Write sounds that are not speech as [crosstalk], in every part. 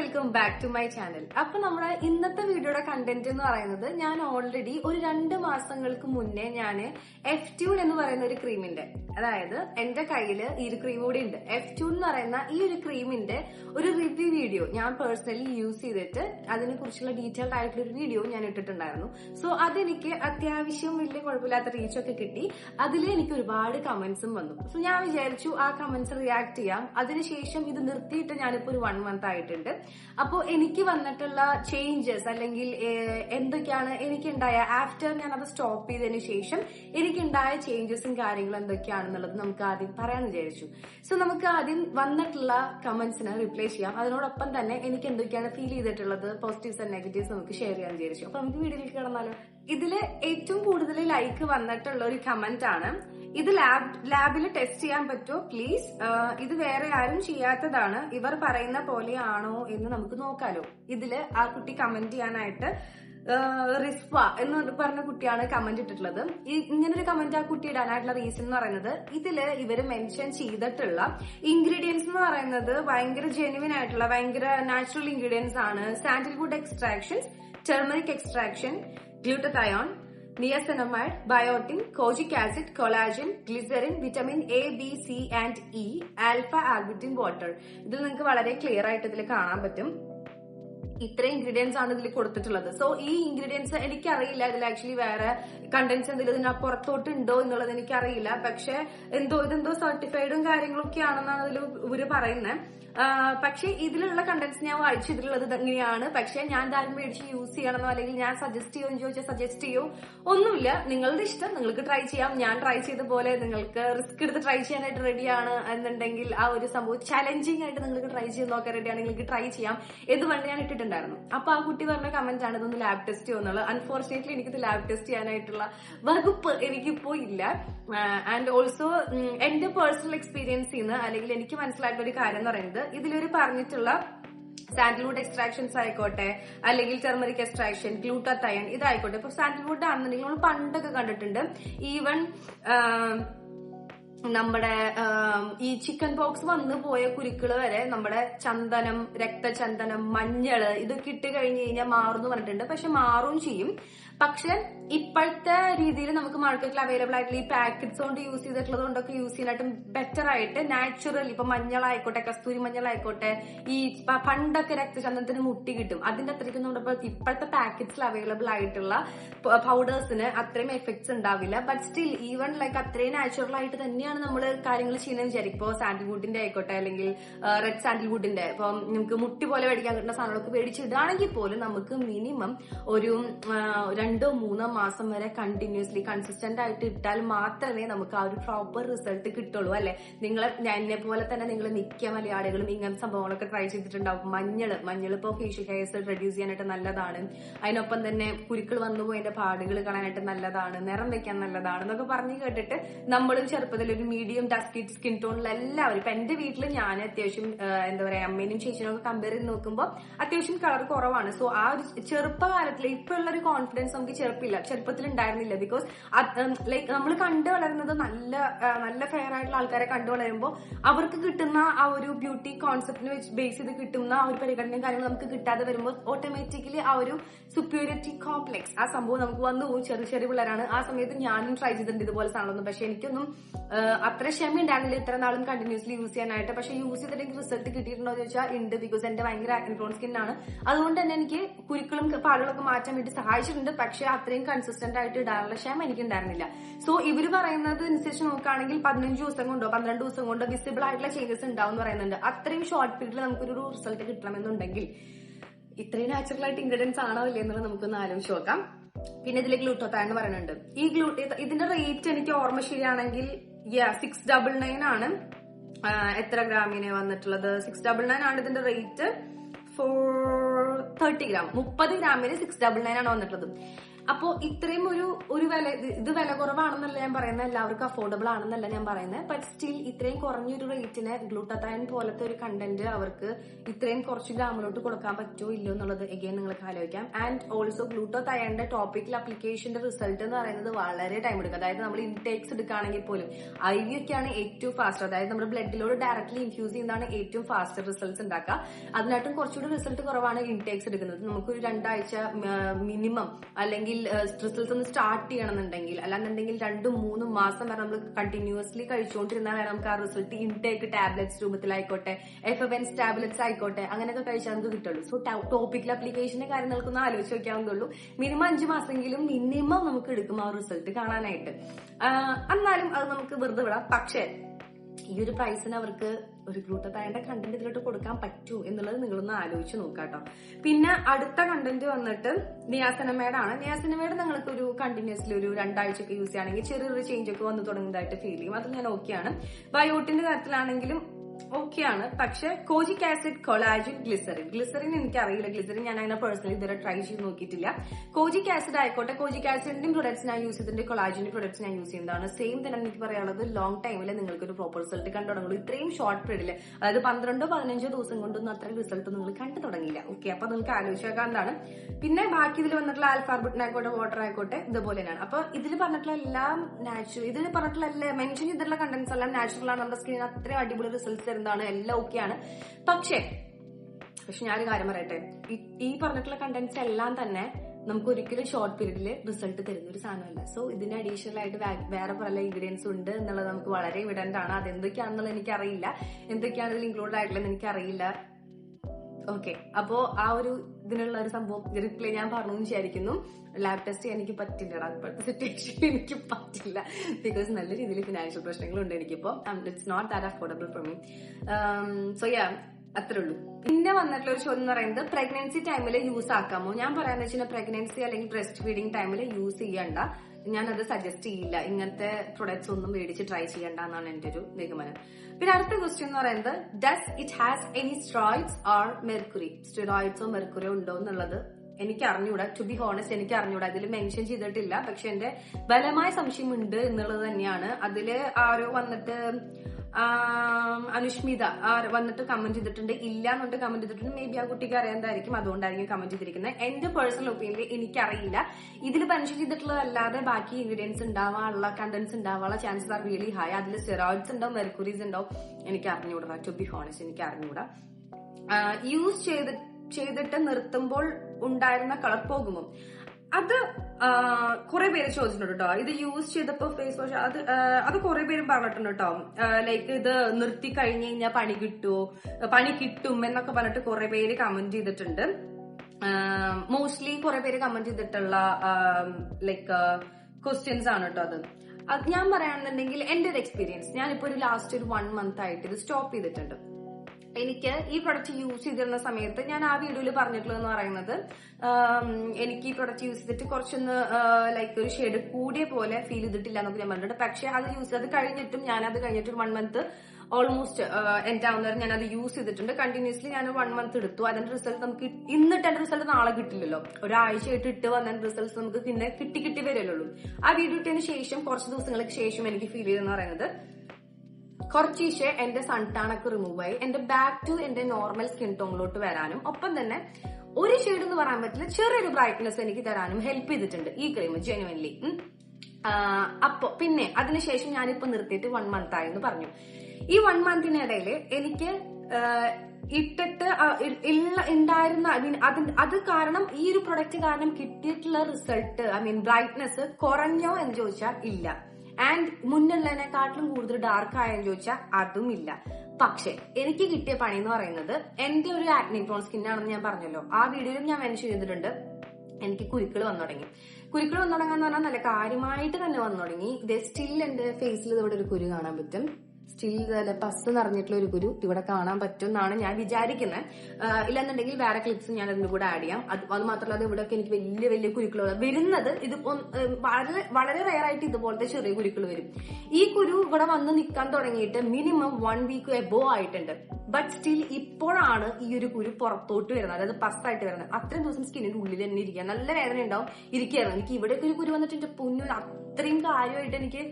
Welcome back to my channel അപ്പൊ നമ്മുടെ ഇന്നത്തെ വീഡിയോയുടെ കണ്ടന്റ് എന്ന് പറയുന്നത് ഞാൻ ഓൾറെഡി ഒരു രണ്ട് മാസങ്ങൾക്ക് മുന്നേ ഞാൻ എഫ് ട്യൂൺ എന്ന് പറയുന്ന ഒരു ക്രീമിന്റെ അതായത് എന്റെ കയ്യിൽ ഈ ഒരു ക്രീം കൂടി ഉണ്ട് എഫ് ട്യൂൺ എന്ന് പറയുന്ന ഈ ഒരു ക്രീമിന്റെ ഒരു റിവ്യൂ വീഡിയോ ഞാൻ പേഴ്സണലി യൂസ് ചെയ്തിട്ട് അതിനെ കുറിച്ചുള്ള ഡീറ്റെയിൽഡ് ആയിട്ടുള്ള ഒരു വീഡിയോ ഞാൻ ഇട്ടിട്ടുണ്ടായിരുന്നു. സോ അതെനിക്ക് അത്യാവശ്യം വലിയ കുഴപ്പമില്ലാത്ത റീച്ചൊക്കെ കിട്ടി. അതിൽ എനിക്ക് ഒരുപാട് കമന്റ്സും വന്നു. സോ ഞാൻ വിചാരിച്ചു ആ കമന്റ്സ് റിയാക്ട് ചെയ്യാം. അതിനുശേഷം ഇത് നിർത്തിയിട്ട് ഞാനിപ്പോ ഒരു വൺ മന്ത് ആയിട്ടുണ്ട്. അപ്പോൾ എനിക്ക് വന്നിട്ടുള്ള ചേഞ്ചസ് അല്ലെങ്കിൽ എന്തൊക്കെയാണ് എനിക്കുണ്ടായ ആഫ്റ്റർ ഞാൻ അത് സ്റ്റോപ്പ് ചെയ്തതിന് ശേഷം എനിക്കുണ്ടായ ചേഞ്ചസും കാര്യങ്ങളും എന്തൊക്കെയാണെന്നുള്ളത് നമുക്ക് ആദ്യം പറയാൻ വിചാരിച്ചു. സോ നമുക്ക് ആദ്യം വന്നിട്ടുള്ള കമന്റ്സിന് റിപ്ലൈ ചെയ്യാം. അതിനോടൊപ്പം തന്നെ എനിക്ക് എന്തൊക്കെയാണ് ഫീൽ ചെയ്തിട്ടുള്ളത് പോസിറ്റീവ്സ് ആൻഡ് നെഗറ്റീവ്സ് നമുക്ക് ഷെയർ ചെയ്യാൻ വിചാരിച്ചു. അപ്പൊ നമുക്ക് വീഡിയോയിലേക്ക് കിടന്നാലോ? ഇതിൽ ഏറ്റവും കൂടുതൽ ലൈക്ക് വന്നിട്ടുള്ള ഒരു കമന്റ് ആണ്. ഇത് ലാബ് ലാബിൽ ടെസ്റ്റ് ചെയ്യാൻ പറ്റുമോ? പ്ലീസ് ഇത് വേറെ ആരും ചെയ്യാത്തതാണ്. ഇവർ പറയുന്ന പോലെയാണോ എന്ന് നമുക്ക് നോക്കാലോ. ഇതിൽ ആ കുട്ടി കമന്റ് ചെയ്യാനായിട്ട് റിസ്വ എന്ന് പറഞ്ഞ കുട്ടിയാണ് കമന്റ് ഇട്ടിട്ടുള്ളത്. ഇങ്ങനൊരു കമന്റ് ആ കുട്ടി ഇടാനായിട്ടുള്ള റീസൺ എന്ന് പറയുന്നത് ഇതിൽ ഇവർ മെൻഷൻ ചെയ്തിട്ടുള്ള ഇൻഗ്രീഡിയൻസ് എന്ന് പറയുന്നത് ഭയങ്കര ജെനുവിൻ ആയിട്ടുള്ള ഭയങ്കര നാച്ചുറൽ ഇൻഗ്രീഡിയൻസ് ആണ്. Sandalwood extraction turmeric extraction glutathione niacinamide biotin kojic acid collagen glycerin vitamin A B C and E alpha arbutin water ഇതിൽ നിങ്ങൾക്ക് വളരെ ക്ലിയർ ആയിട്ട് ഇതിൽ കാണാൻ പറ്റും. ഇത്രയും ഇൻഗ്രീഡിയൻസ് ആണ് ഇതിൽ കൊടുത്തിട്ടുള്ളത്. സോ ഈ ഇൻഗ്രീഡിയൻസ് എനിക്കറിയില്ല ഇതിൽ ആക്ച്വലി വേറെ കണ്ടന്റ്സ് എന്തെങ്കിലും ഇതിന് പുറത്തോട്ട് ഉണ്ടോ എന്നുള്ളത് എനിക്കറിയില്ല. പക്ഷെ എന്തോ ഇതെന്തോ സർട്ടിഫൈഡും കാര്യങ്ങളൊക്കെ ആണെന്നാണ് ഇതിൽ ഇവർ പറയുന്നത് പക്ഷെ ഇതിലുള്ള കണ്ടന്റ്സ് ഞാൻ വായിച്ചു ഇതിലുള്ളത് ഇങ്ങനെയാണ് പക്ഷെ ഞാൻ ഇതാരും മേടിച്ച് യൂസ് ചെയ്യണമെന്നോ അല്ലെങ്കിൽ ഞാൻ സജസ്റ്റ് ചെയ്യുമോ എന്ന് ചോദിച്ചാൽ സജസ്റ്റ് ചെയ്യോ? ഒന്നുമില്ല. നിങ്ങളുടെ ഇഷ്ടം. നിങ്ങൾക്ക് ട്രൈ ചെയ്യാം. ഞാൻ ട്രൈ ചെയ്ത പോലെ നിങ്ങൾക്ക് റിസ്ക് എടുത്ത് ട്രൈ ചെയ്യാനായിട്ട് റെഡിയാണ് എന്നുണ്ടെങ്കിൽ ആ ഒരു സംഭവം ചലഞ്ചിങ് ആയിട്ട് നിങ്ങൾക്ക് ട്രൈ ചെയ്ത് നോക്കാൻ റെഡിയാണ് നിങ്ങൾക്ക് ട്രൈ ചെയ്യാം. എന്ന് പറഞ്ഞ് ഞാൻ ഇട്ടിട്ടുണ്ടായിരുന്നു. അപ്പൊ ആ കുട്ടി പറഞ്ഞ കമന്റ് ആണ് ഇതൊന്ന് ലാബ് ടെസ്റ്റ് ചെയ്യുന്നുള്ളത് അൺഫോർച്ചുനേറ്റ്ലി എനിക്കിത് ലാബ് ടെസ്റ്റ് ചെയ്യാനായിട്ടുള്ള വകുപ്പ് എനിക്കിപ്പോ ഇല്ല. ആൻഡ് ഓൾസോ എന്റെ പേഴ്സണൽ എക്സ്പീരിയൻസ് നിന്ന് അല്ലെങ്കിൽ എനിക്ക് മനസ്സിലായിട്ടുള്ള ഒരു കാര്യം എന്ന് പറയുന്നത് ഇതിലൊരു പറഞ്ഞിട്ടുള്ള സാൻഡൽവുഡ് എക്സ്ട്രാക്ഷൻസ് ആയിക്കോട്ടെ അല്ലെങ്കിൽ ടെർമറിക് എക്സ്ട്രാക്ഷൻ ഗ്ലൂട്ടത്തയൺ ഇതായിക്കോട്ടെ. ഇപ്പൊ സാൻഡൽവുഡ് ആണെന്നുണ്ടെങ്കിൽ നമ്മൾ പണ്ടൊക്കെ കണ്ടിട്ടുണ്ട്. ഈവൻ നമ്മുടെ ഈ ചിക്കൻ പോക്സ് വന്നു പോയ കുരുക്കൾ വരെ നമ്മുടെ ചന്ദനം രക്തചന്ദനം മഞ്ഞൾ ഇതൊക്കെ ഇട്ട് കഴിഞ്ഞു കഴിഞ്ഞാൽ മാറുന്നു പറഞ്ഞിട്ടുണ്ട്. പക്ഷെ മാറും ചെയ്യും. പക്ഷെ ഇപ്പോഴത്തെ രീതിയിൽ നമുക്ക് മാർക്കറ്റിൽ അവൈലബിൾ ആയിട്ടുള്ള ഈ പാക്കറ്റ്സ് കൊണ്ട് യൂസ് ചെയ്തിട്ടുള്ളത് കൊണ്ടൊക്കെ യൂസ് ചെയ്യാനായിട്ടും ബെറ്റർ ആയിട്ട് നാച്ചുറൽ ഇപ്പൊ മഞ്ഞളായിക്കോട്ടെ കസ്തൂരി മഞ്ഞളായിക്കോട്ടെ ഈ പണ്ടൊക്കെ രക്തചന്ദനത്തിന് മുട്ടി കിട്ടും. അതിന്റെ അത്രയ്ക്കും നമ്മുടെ ഇപ്പൊ ഇപ്പോഴത്തെ പാക്കറ്റ്സിൽ അവൈലബിൾ ആയിട്ടുള്ള പൗഡേഴ്സിന് അത്രയും എഫക്ട്സ് ഉണ്ടാവില്ല. ബട്ട് സ്റ്റിൽ ഈവൻ ലൈക്ക് അത്രയും നാച്ചുറൽ ആയിട്ട് തന്നെയാണ് നമ്മൾ കാര്യങ്ങൾ ചെയ്യുന്നത് വിചാരിക്കും. ഇപ്പോൾ സാൻഡൽവുഡിന്റെ ആയിക്കോട്ടെ അല്ലെങ്കിൽ റെഡ് സാൻഡൽവുഡിന്റെ ഇപ്പം നമുക്ക് മുട്ടി പോലെ മേടിക്കാൻ കിട്ടുന്ന സാധനങ്ങളൊക്കെ മേടിച്ചിടുകയാണെങ്കിൽ പോലും നമുക്ക് മിനിമം ഒരു രണ്ടോ മൂന്നോ മാസം വരെ കണ്ടിന്യൂസ്ലി കൺസിസ്റ്റന്റ് ആയിട്ട് ഇട്ടാൽ മാത്രമേ നമുക്ക് ആ ഒരു പ്രോപ്പർ റിസൾട്ട് കിട്ടുള്ളൂ അല്ലെ? നിങ്ങൾ എന്നെ പോലെ തന്നെ നിങ്ങൾ മിക്ക മലയാളികളും ഇങ്ങനത്തെ സംഭവങ്ങളൊക്കെ ട്രൈ ചെയ്തിട്ടുണ്ടാവും. മഞ്ഞൾ മഞ്ഞൾ ഇപ്പോൾ ഫേഷ്യൽ ഹെയർസ് റെഡ്യൂസ് ചെയ്യാനായിട്ട് നല്ലതാണ്. അതിനൊപ്പം തന്നെ കുരുക്കൾ വന്നു പോയതിന്റെ പാടുകൾ കാണാനായിട്ട് നല്ലതാണ്. നിറം വെക്കാൻ നല്ലതാണ് എന്നൊക്കെ പറഞ്ഞു കേട്ടിട്ട് നമ്മളും ചെറുപ്പത്തിൽ ഒരു മീഡിയം ഡസ്കി സ്കിൻ ടോണിൽ എല്ലാവരും ഇപ്പൊ എന്റെ വീട്ടിൽ ഞാൻ അത്യാവശ്യം എന്താ പറയാ അമ്മേനും ചേച്ചിനും ഒക്കെ കമ്പയർ ചെയ്ത് നോക്കുമ്പോൾ അത്യാവശ്യം കളർ കുറവാണ്. സോ ആ ഒരു ചെറുപ്പകാലത്തിൽ ഇപ്പൊ ഉള്ള ഒരു കോൺഫിഡൻസ് നമുക്ക് ചെറുപ്പില്ല. ചെറുപ്പത്തിൽ ഉണ്ടായിരുന്നില്ല ബിക്കോസ് ലൈക്ക് നമ്മൾ കണ്ടു വളരുന്നത് നല്ല നല്ല ഫെയർ ആയിട്ടുള്ള ആൾക്കാരെ കണ്ടു വളരുമ്പോൾ അവർക്ക് കിട്ടുന്ന ആ ഒരു ബ്യൂട്ടി കോൺസെപ്റ്റിനെ വെച്ച് ബേസ് ചെയ്ത് കിട്ടുന്ന ആ ഒരു പരിഗണനയും കാര്യങ്ങൾ നമുക്ക് കിട്ടാതെ വരുമ്പോൾ ഓട്ടോമാറ്റിക്കലി ആ ഒരു സുപ്യൂരിറ്റി കോംപ്ലെക്സ് ആ സംഭവം നമുക്ക് വന്നു പോകും. ചെറിയ ചെറിയ പിള്ളേരാണ്. ആ സമയത്ത് ഞാനും ട്രൈ ചെയ്തിട്ടുണ്ട് ഇതുപോലെ സാധനമൊന്നും പക്ഷെ എനിക്കൊന്നും അത്ര ക്ഷമ ഉണ്ടായിരുന്നില്ല ഇത്ര നാളും കണ്ടിന്യൂസ്ലി യൂസ് ചെയ്യാനായിട്ട്. പക്ഷെ യൂസ് ചെയ്തിട്ട് എനിക്ക് റിസൾട്ട് കിട്ടിയിട്ടുണ്ടോ എന്ന് ചോദിച്ചാൽ ഉണ്ട്. ബിക്കോസ് എന്റെ ഭയങ്കര ആക്നിക്രോൺ സ്കിൻ ആണ്. അതുകൊണ്ട് തന്നെ എനിക്ക് കുരുക്കളും പാടുകളൊക്കെ മാറ്റാൻ വേണ്ടി സഹായിച്ചിട്ടുണ്ട്. പക്ഷെ അത്രയും കൺസിസ്റ്റന്റ് ആയിട്ട് ഇടാനുള്ള ക്ഷമ എനിക്ക് ഉണ്ടായിരുന്നില്ല സോ ഇവർ പറയുന്നത് അനുസരിച്ച് നോക്കുകയാണെങ്കിൽ പതിനഞ്ച് ദിവസം കൊണ്ടോ പന്ത്രണ്ട് ദിവസം കൊണ്ടോ വിസിബിൾ ആയിട്ടുള്ള ചേഞ്ചസ് ഉണ്ടാവും എന്ന് പറയുന്നുണ്ട്. അത്രയും ഷോർട്ട് പീരീഡിൽ നമുക്കൊരു റിസൾട്ട് കിട്ടണമെന്നുണ്ടെങ്കിൽ ഇത്രയും നാച്ചുറൽ ആയിട്ട് ഇൻഗ്രീഡിയൻസ് ആണോ ഇല്ലേ എന്നുള്ളത് നമുക്കൊന്ന് ആലോചിച്ച് നോക്കാം. പിന്നെ ഇതിൽ ഗ്ലൂട്ടോത്താൻ എന്ന് പറയുന്നുണ്ട്. ഈ ഗ്ലൂ ഇതിന്റെ റേറ്റ് എനിക്ക് ഓർമ്മ ശരിയാണെങ്കിൽ സിക്സ് ഡബിൾ നയൻ ആണ്. എത്ര ഗ്രാമിന് വന്നിട്ടുള്ളത്? സിക്സ് ഡബിൾ നയൻ ആണ് ഇതിന്റെ റേറ്റ് ഫോർ തേർട്ടി ഗ്രാം മുപ്പത് ഗ്രാമിന് സിക്സ് ഡബിൾ നയൻ ആണ് വന്നിട്ടുള്ളത്. അപ്പോ ഇത്രയും ഒരു ഒരു വില ഇത് വില കുറവാണെന്നല്ല ഞാൻ പറയുന്നത്. എല്ലാവർക്കും അഫോർഡബിൾ ആണെന്നല്ല ഞാൻ പറയുന്നത്. ബട്ട് സ്റ്റിൽ ഇത്രയും കുറഞ്ഞൊരു റേറ്റിന് ഗ്ലൂട്ടത്തൈൻ പോലത്തെ ഒരു കണ്ടന്റ് അവർക്ക് ഇത്രയും കുറച്ച് ഗ്രാമിലോട്ട് കൊടുക്കാൻ പറ്റുമോ ഇല്ലയോ എന്നുള്ളത് എഗെയിൻ നിങ്ങൾക്ക് ആലോചിക്കാം. ആൻഡ് ഓൾസോ ഗ്ലൂട്ടോതയന്റെ ടോപ്പിക്കൽ അപ്ലിക്കേഷന്റെ റിസൾട്ട് എന്ന് പറയുന്നത് വളരെ ടൈം എടുക്കും. അതായത് നമ്മൾ ഇൻടേക്സ് എടുക്കുകയാണെങ്കിൽ പോലും ഐ വി ഒക്കെയാണ് ഏറ്റവും ഫാസ്റ്റ് അതായത് നമ്മുടെ ബ്ലഡിലോട് ഡയറക്ട്ലി ഇൻഫ്യൂസ് ചെയ്യുന്നതാണ് ഏറ്റവും ഫാസ്റ്റ് റിസൾട്ട്സ് ഉണ്ടാക്കുക. അതിനായിട്ടും കുറച്ചുകൂടി റിസൾട്ട് കുറവാണ് ഇൻടേക്സ് എടുക്കുന്നത്. നമുക്കൊരു രണ്ടാഴ്ച മിനിമം അല്ലെങ്കിൽ റിസൾട്ട്സ് ഒന്ന് സ്റ്റാർട്ട് ചെയ്യണമെന്നുണ്ടെങ്കിൽ അല്ലാന്നുണ്ടെങ്കിൽ രണ്ടും മൂന്നും മാസം വരെ നമ്മൾ കണ്ടിന്യൂസ്ലി കഴിച്ചുകൊണ്ടിരുന്നാൽ വരെ നമുക്ക് ആ റിസൾട്ട് ഇൻടേക്ക് ടാബ്ലറ്റ്സ് രൂപത്തിലായിക്കോട്ടെ എഫ് എൻസ് ടാബ്ലറ്റ്സ് ആയിക്കോട്ടെ അങ്ങനെയൊക്കെ കഴിച്ചാൽ നമുക്ക് കിട്ടുള്ളൂ. സോ ടോപ്പിക്കൽ അപ്ലിക്കേഷന്റെ കാര്യം നമുക്കൊന്ന് ആലോചിച്ച് നോക്കാവുന്നുള്ളൂ മിനിമം അഞ്ച് മാസമെങ്കിലും മിനിമം നമുക്ക് എടുക്കും ആ റിസൾട്ട് കാണാനായിട്ട്. എന്നാലും അത് നമുക്ക് വെറുതെ വിടാം. പക്ഷേ ഈ ഒരു പ്രൈസിന് അവർക്ക് ഒരു ഗ്ലൂട്ടത്തായന്റെ കണ്ടന്റ് ഇതിലോട്ട് കൊടുക്കാൻ പറ്റൂ എന്നുള്ളത് നിങ്ങളൊന്ന് ആലോചിച്ച് നോക്കാട്ടോ പിന്നെ അടുത്ത കണ്ടന്റ് വന്നിട്ട് നിയാസനമേഡ് ആണ് നിയാസനമേഡ് നിങ്ങൾക്ക് ഒരു കണ്ടിന്യൂസ്ലി ഒരു രണ്ടാഴ്ചയൊക്കെ യൂസ് ചെയ്യുകയാണെങ്കിൽ ചെറിയൊരു ചേഞ്ച് ഒക്കെ വന്നു തുടങ്ങുന്നതായിട്ട് ഫീൽ ചെയ്യും. അത് ഞാൻ ഓക്കെയാണ് ബയോട്ടിന്റെ കാര്യത്തിലാണെങ്കിലും ഓക്കെയാണ്. പക്ഷെ kojic acid collagen glycerin. Glycerin എനിക്ക് അറിയില്ല ഗ്ലിസറിൻ ഞാൻ അങ്ങനെ പേഴ്സണലി ഇതുവരെ ട്രൈ ചെയ്ത് നോക്കിയിട്ടില്ല. കോജിക് ആസിഡ് ആയിക്കോട്ടെ. കോജിക് ആസിഡിന്റെ പ്രൊഡക്ട്സ് ഞാൻ യൂസ് ചെയ്തിട്ടുണ്ട്. കൊളാജിന്റെ പ്രൊഡക്ട്സ് ഞാൻ യൂസ് ചെയ്യുന്നതാണ്. സെയിം തന്നെ എനിക്ക് പറയാനുള്ളത് ലോങ് ടൈമിൽ നിങ്ങൾക്ക് ഒരു പ്രോപ്പർ റിസൾട്ട് കണ്ടു തുടങ്ങുള്ളൂ. ഇത്രയും ഷോർട്ട് പീരീഡിൽ അതായത് പന്ത്രണ്ടോ പതിനഞ്ചോ ദിവസം കൊണ്ടൊന്നും അത്രയും റിസൾട്ട് നിങ്ങൾ കണ്ടു തുടങ്ങിയില്ല. ഓക്കെ അപ്പൊ നിങ്ങൾക്ക് ആലോചിച്ചേക്കാവുന്നതാണ് പിന്നെ ബാക്കി ഇതിൽ വന്നിട്ടുള്ള ആൽഫാർബിറ്റിൻ ആയിക്കോട്ടെ വാട്ടർ ആയിക്കോട്ടെ ഇതുപോലെ തന്നെയാണ് അപ്പൊ ഇതിൽ പറഞ്ഞിട്ടുള്ള എല്ലാം നാച്ചുറൽ ഇതിൽ പറഞ്ഞിട്ടുള്ള മെൻഷൻ ചെയ്തിട്ടുള്ള കണ്ടന്റ്സ് എല്ലാം നാച്ചുറൽ ആണ്. നമ്മുടെ സ്കിന്നിന് അത്രയും അടിപൊളി റിസൾട്ട്സ് തരുന്നതാണ് എല്ലാം ഓക്കെയാണ് പക്ഷേ പക്ഷെ ഞാനൊരു കാര്യം പറയട്ടെ. ഈ- പറഞ്ഞിട്ടുള്ള കണ്ടന്റ്സ് എല്ലാം തന്നെ നമുക്ക് ഒരിക്കലും ഷോർട്ട് പീരീഡിൽ റിസൾട്ട് തരുന്ന ഒരു സാധനമല്ല. സോ ഇതിന് അഡീഷണൽ ആയിട്ട് വേറെ പല ഇൻഗ്രീഡിയൻസ് ഉണ്ട് എന്നുള്ളത് നമുക്ക് വളരെ എവിഡന്റ് ആണ്. അത് എന്തൊക്കെയാണെന്നുള്ളത് എനിക്കറിയില്ല. എന്തൊക്കെയാണ് ഇതിൽ ഇൻക്ലൂഡ് ആയിട്ടുള്ളത് എനിക്കറിയില്ല. ഓക്കെ അപ്പോ ആ ഒരു ഇതിനുള്ള ഒരു സംഭവം റിപ്ലൈ ഞാൻ പറഞ്ഞു വിചാരിക്കുന്നു. ലാബ് ടെസ്റ്റ് എനിക്ക് പറ്റില്ലടാ. ഇപ്പോഴത്തെ സിറ്റുവേഷൻ എനിക്ക് പറ്റില്ല. ബിക്കോസ് നല്ല രീതിയിൽ ഫിനാൻഷ്യൽ പ്രശ്നങ്ങളുണ്ട് എനിക്കിപ്പോ. It's not that affordable for me so yeah അത്രേ ഉള്ളൂ. പിന്നെ വന്നിട്ടുള്ള ഒരു ചോദ്യം എന്ന് പറയുന്നത് പ്രഗ്നൻസി ടൈമിൽ യൂസ് ആക്കാമോ? ഞാൻ പറയാന്ന് വെച്ചാൽ പ്രഗ്നൻസി അല്ലെങ്കിൽ ബ്രസ്റ്റ് ഫീഡിംഗ് ടൈമിൽ യൂസ് ചെയ്യണ്ട. ഞാനത് സജസ്റ്റ് ചെയ്യില്ല. ഇങ്ങനത്തെ പ്രൊഡക്ട്സ് ഒന്നും മേടിച്ച് ട്രൈ ചെയ്യണ്ട എന്നാണ് എന്റെ ഒരു നിഗമനം. പിന്നെ അടുത്ത ക്വസ്റ്റ്യൻ എന്ന് പറയുന്നത് does it has any steroids or mercury സ്റ്റിറോയിഡ്സോ മെർക്കുറിയോ ഉണ്ടോ എന്നുള്ളത് എനിക്ക് അറിഞ്ഞൂടാ ടു ബി ഹോണസ്റ്റ് എനിക്ക് അറിഞ്ഞൂടാ അതിൽ മെൻഷൻ ചെയ്തിട്ടില്ല. പക്ഷെ എന്റെ ബലമായ സംശയമുണ്ട് എന്നുള്ളത് തന്നെയാണ്. അതിൽ ആരോ വന്നിട്ട് അനുഷ്മിത വന്നിട്ട് കമന്റ് ചെയ്തിട്ടുണ്ട്. ഇല്ല എന്നിട്ട് കമന്റ് ചെയ്തിട്ടുണ്ട്. മേ ബി ആ കുട്ടിക്ക് അറിയാതായിരിക്കും അതുകൊണ്ടായിരിക്കും കമന്റ് ചെയ്തിരിക്കുന്നത്. എന്റെ പേഴ്സണൽ ഒപ്പീനിയനിൽ എനിക്കറിയില്ല. ഇതിൽ മെൻഷൻ ചെയ്തിട്ടുള്ളതല്ലാതെ ബാക്കി ഇൻഗ്രീഡിയൻസ് ഉണ്ടാവാനുള്ള കണ്ടന്റ്സ് ഉണ്ടാവാനുള്ള ചാൻസസ് ആർ റിയലി ഹൈ അതിൽ steroids ഉണ്ടോ മെർക്കുറീസ് ഉണ്ടാവും എനിക്ക് അറിഞ്ഞുകൂടാ ടു ബി ഹോണസ്റ്റ് എനിക്ക് അറിഞ്ഞുകൂടാ യൂസ് ചെയ്ത് ചെയ്തിട്ട് നിർത്തുമ്പോൾ ഉണ്ടായിരുന്ന കളർ പോകുമോ അത് കുറെ പേര് ചോദിച്ചിട്ടുണ്ട് കേട്ടോ ഇത് യൂസ് ചെയ്തപ്പോ ഫേസ് വാഷ് അത് അത് കുറെ പേരും പറഞ്ഞിട്ടുണ്ട് കേട്ടോ ലൈക്ക് ഇത് നിർത്തി കഴിഞ്ഞു കഴിഞ്ഞാൽ പണി കിട്ടുമോ പണി കിട്ടും എന്നൊക്കെ പറഞ്ഞിട്ട് കുറെ പേര് കമന്റ് ചെയ്തിട്ടുണ്ട്. മോസ്റ്റ്ലി കുറെ പേര് കമന്റ് ചെയ്തിട്ടുള്ള ലൈക്ക് ക്വസ്റ്റ്യൻസ് ആണ് കേട്ടോ അത്. അത് ഞാൻ പറയുകയാണെന്നുണ്ടെങ്കിൽ എന്റെ ഒരു എക്സ്പീരിയൻസ് ഞാനിപ്പോ ഒരു ലാസ്റ്റ് ഒരു വൺ മന്ത് ആയിട്ട് ഇത് സ്റ്റോപ്പ് ചെയ്തിട്ടുണ്ട്. എനിക്ക് ഈ പ്രൊഡക്റ്റ് യൂസ് ചെയ്തിരുന്ന സമയത്ത് ഞാൻ ആ വീഡിയോയിൽ പറഞ്ഞിട്ടുള്ളതെന്ന് പറയുന്നത് എനിക്ക് ഈ പ്രൊഡക്റ്റ് യൂസ് ചെയ്തിട്ട് കുറച്ചൊന്ന് ലൈക്ക് ഒരു ഷെയ്ഡ് കൂടിയ പോലെ ഫീൽ ചെയ്തിട്ടില്ല എന്നൊക്കെ ഞാൻ പറഞ്ഞിട്ടുണ്ട്. പക്ഷെ അത് യൂസ് അത് കഴിഞ്ഞിട്ടും ഞാൻ അത് കഴിഞ്ഞിട്ട് വൺ മന്ത് ഓൾമോസ്റ്റ് എന്റെ ആവുന്നവരെ ഞാൻ അത് യൂസ് ചെയ്തിട്ടുണ്ട്. കണ്ടിന്യൂസ്ലി ഞാൻ വൺ മന്ത് എടുത്തു. അതിന്റെ റിസൾട്ട് നമുക്ക് ഇന്നിട്ട് അതിന്റെ റിസൾട്ട് നാളെ കിട്ടില്ലല്ലോ. ഒരാഴ്ചയായിട്ട് ഇട്ട് വന്ന റിസൾട്ട് നമുക്ക് പിന്നെ കിട്ടി കിട്ടി വരുമല്ലോ ആ വീഡിയോ ഇട്ടതിന് ശേഷം കുറച്ച് ദിവസങ്ങൾക്ക് ശേഷം എനിക്ക് ഫീൽ ചെയ്തെന്ന് പറയുന്നത് കുറച്ചീശെ എന്റെ സൺടാണൊക്കെ റിമൂവ് ആയി. എന്റെ ബാക്ക് ടു എന്റെ നോർമൽ സ്കിൻ ടോണിലോട്ട് വരാനും ഒപ്പം തന്നെ ഒരു ഷെയ്ഡ് എന്ന് പറയാൻ പറ്റില്ല ചെറിയൊരു ബ്രൈറ്റ്നെസ് എനിക്ക് തരാനും ഹെൽപ്പ് ചെയ്തിട്ടുണ്ട് ഈ ക്രീം ജെനുവൻലി അപ്പൊ പിന്നെ അതിനുശേഷം ഞാനിപ്പോ നിർത്തിയിട്ട് വൺ മന്ത് ആയെന്ന് പറഞ്ഞു. ഈ വൺ മന്തിനിടയിൽ എനിക്ക് ഇട്ടിട്ട് ഉണ്ടായിരുന്ന ഐ മീൻ അതിന് അത് കാരണം ഈ ഒരു പ്രൊഡക്റ്റ് കാരണം കിട്ടിയിട്ടുള്ള റിസൾട്ട് ഐ മീൻ ബ്രൈറ്റ്നെസ് കുറഞ്ഞോ എന്ന് ചോദിച്ചാൽ ഇല്ല. ആൻഡ് മുന്നുള്ളതിനെക്കാട്ടിലും കൂടുതൽ ഡാർക്ക് ആയെന്ന് ചോദിച്ചാൽ അതും ഇല്ല പക്ഷെ എനിക്ക് കിട്ടിയ പണി എന്ന് പറയുന്നത് എന്റെ ഒരു ആക്നിക്രോൺ സ്കിൻ ആണെന്ന് ഞാൻ പറഞ്ഞല്ലോ. ആ വീഡിയോയിലും ഞാൻ മെൻഷൻ ചെയ്തിട്ടുണ്ട്. എനിക്ക് കുരുക്കൾ വന്നു തുടങ്ങി. കുരുക്കൾ വന്നു തുടങ്ങാന്ന് പറഞ്ഞാൽ നല്ല കാര്യമായിട്ട് തന്നെ വന്നു തുടങ്ങി. ഇത് സ്റ്റിൽ എന്റെ ഫേസിൽ ഇവിടെ ഒരു കുരു കാണാൻ പറ്റും. സ്റ്റിൽ പസ് നിറഞ്ഞിട്ടുള്ള ഒരു കുരു ഇവിടെ കാണാൻ പറ്റും എന്നാണ് ഞാൻ വിചാരിക്കുന്നത് ഇല്ലെന്നുണ്ടെങ്കിൽ വേറെ ക്ലിപ്സ് ഞാൻ അതിന്റെ കൂടെ ആഡ് ചെയ്യാം. അത് അത് മാത്രമല്ല ഇവിടെയൊക്കെ എനിക്ക് വലിയ വലിയ കുരുക്കൾ വരുന്നത് ഇത് വളരെ വളരെ റയർ ഇതുപോലത്തെ ചെറിയ കുരുക്കൾ വരും. ഈ കുരു ഇവിടെ വന്ന് നിൽക്കാൻ തുടങ്ങിയിട്ട് മിനിമം വൺ വീക്ക് എബോ ആയിട്ടുണ്ട്. ബട്ട് സ്റ്റിൽ ഇപ്പോഴാണ് ഈ ഒരു കുരു പുറത്തോട്ട് വരുന്നത്. അതായത് പസ്തായിട്ട് വരുന്നത്. അത്രയും ദിവസം സ്കിന്നിന്റെ ഉള്ളിൽ തന്നെ ഇരിക്കുക. നല്ല വേദന ഉണ്ടാവും ഇരിക്കുകയായിരുന്നു. എനിക്ക് ഇവിടെയൊക്കെ ഒരു കുരു വന്നിട്ട് എന്റെ പൊന്നിൽ അത്രയും കാര്യമായിട്ട് എനിക്ക്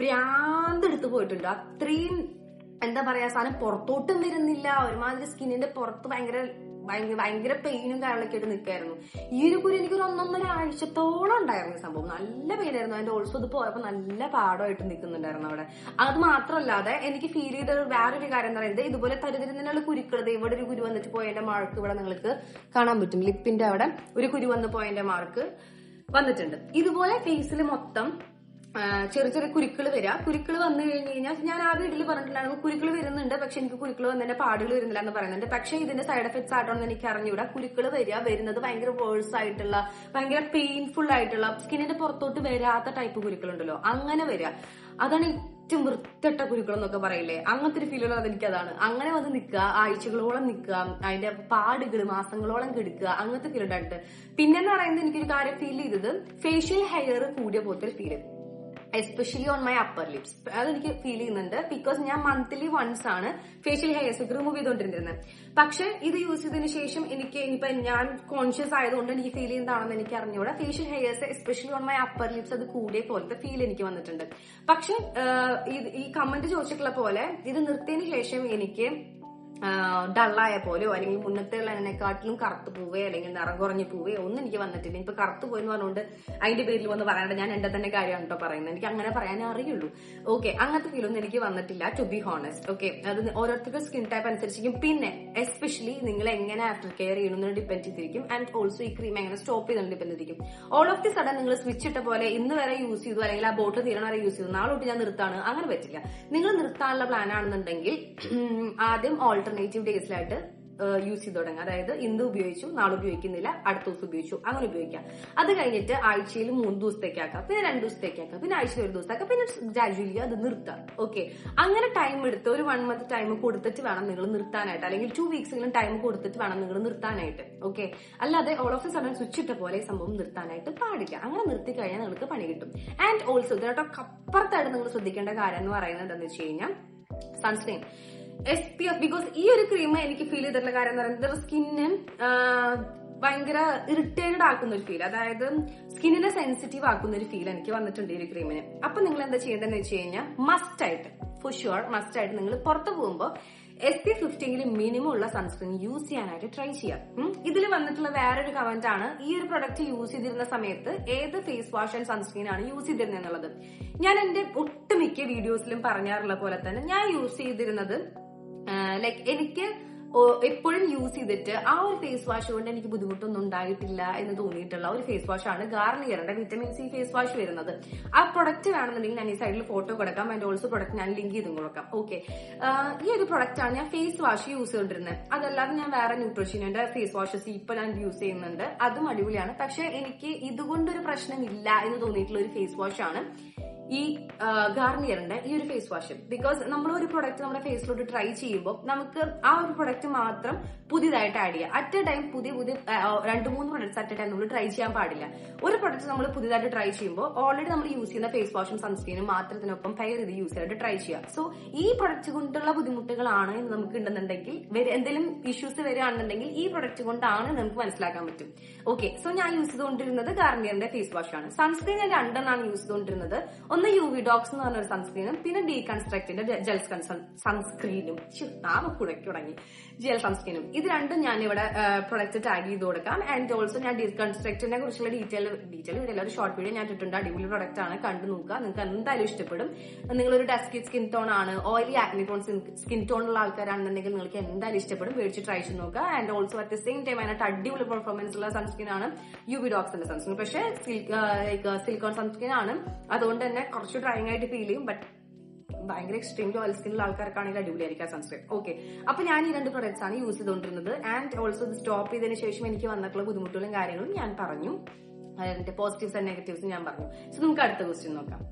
ഭ്രാന്ത് എടുത്തു പോയിട്ടുണ്ട്. അത്രയും എന്താ പറയാ സാധനം പുറത്തോട്ടും വരുന്നില്ല. ഒരുമാതിരി സ്കിന്നിന്റെ പുറത്ത് ഭയങ്കര ഭയങ്കര പെയിനും കാര്യങ്ങളൊക്കെ ആയിട്ട് നിൽക്കായിരുന്നു ഈ ഒരു കുരു എനിക്കൊരു ഒന്നൊന്നര ആഴ്ചത്തോളം ഉണ്ടായിരുന്നു സംഭവം. നല്ല പെയിനായിരുന്നു അതിന്റെ ഓൾസോ ഇത് പോയപ്പോ നല്ല പാടമായിട്ട് നിൽക്കുന്നുണ്ടായിരുന്നു അവിടെ. അത് മാത്രമല്ലാതെ എനിക്ക് ഫീൽ ചെയ്ത വേറൊരു കാര്യം എന്ന് പറയുന്നത് ഇതുപോലെ തരുതരുന്നുള്ള കുരുക്കൾ. ഇവിടെ ഒരു കുരു വന്നിട്ട് പോയതിന്റെ മാർക്ക് ഇവിടെ നിങ്ങൾക്ക് കാണാൻ പറ്റും. ലിപ്പിന്റെ അവിടെ ഒരു കുരു വന്ന് പോയതിന്റെ മാർക്ക് വന്നിട്ടുണ്ട്. ഇതുപോലെ ഫേസിൽ മൊത്തം ചെറിയ ചെറിയ കുരുക്കൾ വരിക കുരുക്കൾ വന്നു കഴിഞ്ഞ് കഴിഞ്ഞാൽ ഞാൻ ആ വീട്ടിൽ പറഞ്ഞിട്ടുണ്ടായിരുന്നു കുരുക്കൾ വരുന്നുണ്ട് പക്ഷെ എനിക്ക് കുരുക്കൾ വന്നതിന്റെ പാടുകൾ വരുന്നില്ല എന്ന് പറയുന്നുണ്ട്. പക്ഷെ ഇതിന്റെ സൈഡ് എഫക്ട്സ് ആയിട്ടോന്ന് എനിക്ക് അറിഞ്ഞൂടാ. കുരുക്കൾ വരിക വരുന്നത് ഭയങ്കര വേഴ്സ് ആയിട്ടുള്ള ഭയങ്കര പെയിൻഫുൾ ആയിട്ടുള്ള സ്കിന്നിന്റെ പുറത്തോട്ട് വരാത്ത ടൈപ്പ് കുരുക്കളുണ്ടല്ലോ. അങ്ങനെ വരിക അതാണ് ഏറ്റവും വൃത്തിട്ട കുരുക്കൾ എന്നൊക്കെ പറയില്ലേ? അങ്ങനത്തെ ഒരു ഫീൽ ഉള്ളത് എനിക്ക് അതാണ് അങ്ങനെ വന്ന് നിൽക്കുക ആഴ്ചകളോളം നിൽക്കുക അതിന്റെ പാടുകൾ മാസങ്ങളോളം കെടുക്കുക അങ്ങനത്തെ ഫീൽ ഉണ്ടായിട്ട് പിന്നെന്ന് പറയുന്നത് എനിക്കൊരു കാര്യം ഫീൽ ചെയ്തത് ഫേഷ്യൽ ഹെയർ കൂടിയ പോലത്തെ feel especially on my upper lips അതെനിക്ക് ഫീൽ ചെയ്യുന്നുണ്ട്. ബിക്കോസ് ഞാൻ മന്ത്ലി വൺസ് ആണ് ഫേഷ്യൽ ഹെയർസ് റിമൂവ് ചെയ്തുകൊണ്ടിരുന്നത്. പക്ഷെ ഇത് യൂസ് ചെയ്തതിന് ശേഷം എനിക്ക് ഇനിയിപ്പോ ഞാൻ കോൺഷ്യസ് ആയതുകൊണ്ട് എനിക്ക് ഫീൽ ചെയ്യുന്നതാണെന്ന് എനിക്ക് അറിഞ്ഞൂടാ facial hairs especially on my upper lips അത് കൂടിയ പോലത്തെ ഫീൽ എനിക്ക് വന്നിട്ടുണ്ട്. പക്ഷെ ഈ കമന്റ് ചോദിച്ചിട്ടുള്ള പോലെ ഇത് നിർത്തിയതിന് ശേഷം എനിക്ക് ഡള്ളായ പോലെയോ അല്ലെങ്കിൽ മുന്നത്തെ ഉള്ളതിനെക്കാട്ടിലും കറുത്ത് പോവേ അല്ലെങ്കിൽ നിറം കുറഞ്ഞു പോവേ ഒന്നും എനിക്ക് വന്നിട്ടില്ല. ഇപ്പൊ കറുത്ത് പോയെന്ന് പറഞ്ഞുകൊണ്ട് അതിന്റെ പേരിൽ വന്ന് പറയണ്ട. ഞാൻ എന്റെ തന്നെ കാര്യമാണ് കേട്ടോ പറയുന്നത്. എനിക്ക് അങ്ങനെ പറയാനേ അറിയുള്ളൂ. ഓക്കെ അങ്ങനത്തെ ഫീലൊന്നും എനിക്ക് വന്നിട്ടില്ല ടു ബി ഹോണസ്റ്റ് ഓക്കെ അത് ഓരോരുത്തരുടെ സ്കിൻ ടൈപ്പ് അനുസരിച്ചിരിക്കും. പിന്നെ എസ്പെഷ്യലി നിങ്ങൾ എങ്ങനെ ആഫ്റ്റർ കെയർ ചെയ്യണമെന്ന് ഡിപെൻഡ് ചെയ്തിരിക്കും. ആൻഡ് ഓൾസോ ഈ ക്രീം എങ്ങനെ സ്റ്റോപ്പ് ചെയ്തോ ഡിപെൻഡ് ചെയ്തിരിക്കും. ഓൾ ഓഫ് ദി സഡൻ നിങ്ങൾ സ്വിച്ച് ഇട്ട പോലെ ഇന്ന് വരെ യൂസ് ചെയ്തു അല്ലെങ്കിൽ ആ ബോട്ടിൽ തീരണ വരെ യൂസ് ചെയ്തു. നാളെ തൊട്ട് ഞാൻ നിർത്താണ്. അങ്ങനെ പറ്റില്ല. നിങ്ങൾ നിർത്താനുള്ള പ്ലാൻ ആണെന്നുണ്ടെങ്കിൽ [clears throat] ആദ്യം ഓൾട്ടർനേറ്റീവ് ഡേയ്സിലായിട്ട് യൂസ് ചെയ്ത് തുടങ്ങുക അതായത് ഇന്ന് ഉപയോഗിച്ചു നാളെ ഉപയോഗിക്കുന്നില്ല അടുത്ത ദിവസം ഉപയോഗിച്ചു അങ്ങനെ ഉപയോഗിക്കാം. അത് കഴിഞ്ഞിട്ട് ആഴ്ചയിൽ മൂന്ന് ദിവസത്തേക്ക് ആക്കാം പിന്നെ രണ്ട് ദിവസത്തേക്ക് ആക്കാം പിന്നെ ആഴ്ചയിൽ ഒരു ദിവസത്തേക്ക് പിന്നെ ഗ്രാജുവലി അത് നിർത്താം. ഓക്കെ അങ്ങനെ ടൈം എടുത്ത് ഒരു വൺ മന്ത് ടൈം കൊടുത്തിട്ട് വേണം നിങ്ങൾ നിർത്താനായിട്ട്. അല്ലെങ്കിൽ ടു വീക്സെങ്കിലും ടൈം കൊടുത്തിട്ട് വേണം നിങ്ങൾ നിർത്താനായിട്ട്. ഓക്കെ അല്ലാതെ ഓൾ ഓഫ് സഡൻ സ്വിച്ച് ഇട്ട പോലെ സംഭവം നിർത്താനായിട്ട് പാടില്ല. അങ്ങനെ നിർത്തി കഴിഞ്ഞാൽ നിങ്ങൾക്ക് പണി കിട്ടും. ആൻഡ് ഓൾസോ ഇതിനോട്ടോ അപ്പുറത്തായിട്ട് നിങ്ങൾ ശ്രദ്ധിക്കേണ്ട കാര്യം എന്ന് പറയുന്നത് എന്താണെന്ന് വെച്ച് കഴിഞ്ഞാൽ sunscreen S P F because ഈ ഒരു ക്രീം എനിക്ക് ഫീൽ ചെയ്തിട്ടുള്ള കാര്യം എന്ന് പറയുന്നത് സ്കിന്നെ ഭയങ്കര ഇറിറ്റേറ്റഡ് ആക്കുന്ന ഒരു ഫീൽ അതായത് സ്കിന്നിനെ സെൻസിറ്റീവ് ആക്കുന്ന ഒരു ഫീൽ എനിക്ക് വന്നിട്ടുണ്ട് ഈ ഒരു ക്രീമിന് അപ്പൊ നിങ്ങൾ എന്താ ചെയ്യേണ്ടതെന്ന് വെച്ച് കഴിഞ്ഞാൽ മസ്റ്റ് ആയിട്ട് ഫോർ ഷുവർ മസ്റ്റ് ആയിട്ട് നിങ്ങൾ പുറത്തു പോകുമ്പോൾ എസ് പി ഫിഫ്റ്റീനിൽ മിനിമം ഉള്ള സൺസ്ക്രീൻ യൂസ് ചെയ്യാനായിട്ട് ട്രൈ ചെയ്യാം. ഇതിൽ വന്നിട്ടുള്ള വേറൊരു കമന്റ് ആണ് ഈ ഒരു പ്രൊഡക്റ്റ് യൂസ് ചെയ്തിരുന്ന സമയത്ത് ഏത് ഫേസ് വാഷ് ആൻഡ് സൺസ്ക്രീൻ ആണ് യൂസ് ചെയ്തിരുന്നത് എന്നുള്ളത് ഞാൻ എന്റെ ഒട്ടുമിക്ക വീഡിയോസിലും പറഞ്ഞാറുള്ള പോലെ തന്നെ ഞാൻ യൂസ് ചെയ്തിരുന്നത് ലൈക്ക് എനിക്ക് എപ്പോഴും യൂസ് ചെയ്തിട്ട് ആ ഒരു ഫേസ് വാഷ് കൊണ്ട് എനിക്ക് ബുദ്ധിമുട്ടൊന്നും ഉണ്ടായിട്ടില്ല എന്ന് തോന്നിയിട്ടുള്ള ഒരു ഫേസ് വാഷ് ആണ് ഗാർണിയറിന്റെ വിറ്റമിൻ സി ഫേസ് വാഷ് വരുന്നത്. ആ പ്രൊഡക്റ്റ് വേണമെന്നുണ്ടെങ്കിൽ ഞാൻ ഈ സൈഡിൽ ഫോട്ടോ കൊടുക്കാം ആൻഡ് ഓൾസോ പ്രൊഡക്റ്റ് ഞാൻ ലിങ്ക് ചെയ്തും കൊടുക്കാം ഓക്കെ ഈ ഒരു പ്രൊഡക്റ്റ് ആണ് ഞാൻ ഫേസ് വാഷ് യൂസ് ചെയ്തിരുന്നത് അതല്ലാതെ ഞാൻ വേറെ ന്യൂട്രീഷ്യനിന്റെ ഫേസ് വാഷസ് ഇപ്പൊ ഞാൻ യൂസ് ചെയ്യുന്നുണ്ട്. അതും അടിപൊളിയാണ്. പക്ഷെ എനിക്ക് ഇതുകൊണ്ടൊരു പ്രശ്നമില്ല എന്ന് തോന്നിയിട്ടുള്ള ഒരു ഫേസ് വാഷ് ആണ്. ഈ ഗാർണിയറിന്റെ ഈ ഒരു ഫേസ് വാഷ് ബിക്കോസ് നമ്മൾ ഒരു പ്രൊഡക്റ്റ് നമ്മുടെ ഫേസിലോട്ട് ട്രൈ ചെയ്യുമ്പോൾ നമുക്ക് ആ ഒരു പ്രൊഡക്റ്റ് മാത്രം പുതിയതായിട്ട് ആഡ് ചെയ്യാം. അറ്റ് എ ടൈം പുതിയ പുതിയ രണ്ട് മൂന്ന് പ്രൊഡക്ട്സ് അറ്റ് എ ടൈം നമ്മൾ ട്രൈ ചെയ്യാൻ പാടില്ല. ഒരു പ്രൊഡക്റ്റ് നമ്മൾ പുതിയതായിട്ട് ട്രൈ ചെയ്യുമ്പോൾ ഓൾറെഡി നമ്മൾ യൂസ് ചെയ്യുന്ന ഫേസ് വാഷും സൺസ്ക്രീനും മാത്രത്തിനൊപ്പം ഫെയർ ചെയ്ത് യൂസ് ചെയ്തിട്ട് ട്രൈ ചെയ്യുക സോ ഈ പ്രൊഡക്റ്റ് കൊണ്ടുള്ള ബുദ്ധിമുട്ടുകളാണ് എന്ന് നമുക്ക് ഉണ്ടെന്നുണ്ടെങ്കിൽ എന്തെങ്കിലും ഇഷ്യൂസ് വരികയാണെന്നുണ്ടെങ്കിൽ ഈ പ്രൊഡക്റ്റ് കൊണ്ടാണ് നമുക്ക് മനസ്സിലാക്കാൻ പറ്റും. ഓക്കെ സോ ഞാൻ യൂസ് ചെയ്തുകൊണ്ടിരുന്നത് ഗാർണിയറിന്റെ ഫേസ് വാഷാണ് സൺസ്ക്രീൻ ഞാൻ രണ്ടെണ്ണമാണ് യൂസ് ചെയ്തുകൊണ്ടിരുന്നത്. ഒന്ന് യു വി ഡോക്സ് എന്ന് പറഞ്ഞൊരു സൺസ്ക്രീനും പിന്നെ ഡീ കൺസ്ട്രക്റ്റിന്റെ ജെൽ സൺസ്ക്രീനും നാമ കുടക്കി തുടങ്ങി. ജെൽ സൺസ്ക്രീനും ഇത് രണ്ടും ഞാൻ ഇവിടെ പ്രൊഡക്റ്റ് ടാഗ് ചെയ്ത് കൊടുക്കാം. ആൻഡ് ഓൾസോ ഞാൻ ഡീ കൺസ്ട്രക്റ്റിനെ കുറിച്ചുള്ള ഡീറ്റെയിൽ ഡീറ്റെയിൽ വീഡിയോ ഒരു ഷോർട്ട് വീഡിയോ ഞാൻ ഇട്ടിട്ടുണ്ട് അടിപൊളി പ്രൊഡക്റ്റ് ആണ്. കണ്ടു നോക്കുക. നിങ്ങൾക്ക് എന്തായാലും ഇഷ്ടപ്പെടും. നിങ്ങളൊരു ഡെസ്കി സ്കിൻ ടോൺ ആണ്. Oily acne tone skin tone ഉള്ള ആൾക്കാരാണെന്നുണ്ടെങ്കിൽ നിങ്ങൾക്ക് എന്തായാലും ഇഷ്ടപ്പെടും. മേടിച്ച് ട്രൈ ചെയ്ത് നോക്കുക. And also at the same time അതിനകത്ത് അടിപൊളി പെർഫോമൻസ് ഉള്ള സൺസ്ക്രീൻ ആണ് യു വി ഡോക്സിന്റെ സൺസ്ക്രീൻ പക്ഷേ ലൈക്ക് സിലിക്കോൺ സൺസ്ക്രീൻ ആണ്. അതുകൊണ്ട് തന്നെ കുറച്ച് ഡ്രൈങ് ആയിട്ട് ഫീൽ ചെയ്യും ബട്ട് ഭയങ്കര എക്സ്ട്രീംലി ഓയിൽ സ്കിന്നുള്ള ആൾക്കാർക്കാണെങ്കിൽ അടിപൊളിയായിരിക്കും സൺസ്ക്രീൻ ഓക്കെ അപ്പൊ ഞാൻ ഈ രണ്ട് പ്രൊഡക്ട്സ് ആണ് യൂസ് ചെയ്തുകൊണ്ടിരുന്നത് ആൻഡ് ഓൾസോ ഇത് സ്റ്റോപ്പ് ചെയ്തതിന് ശേഷം എനിക്ക് വന്നിട്ടുള്ള ബുദ്ധിമുട്ടുകളും കാര്യങ്ങളും ഞാൻ പറഞ്ഞു. അതിന്റെ പോസിറ്റീവ്സ് ആൻഡ് നെഗറ്റീവ്സ് ഞാൻ പറഞ്ഞു. സോ നമുക്ക് അടുത്ത ക്വസ്റ്റ്യൻ നോക്കാം.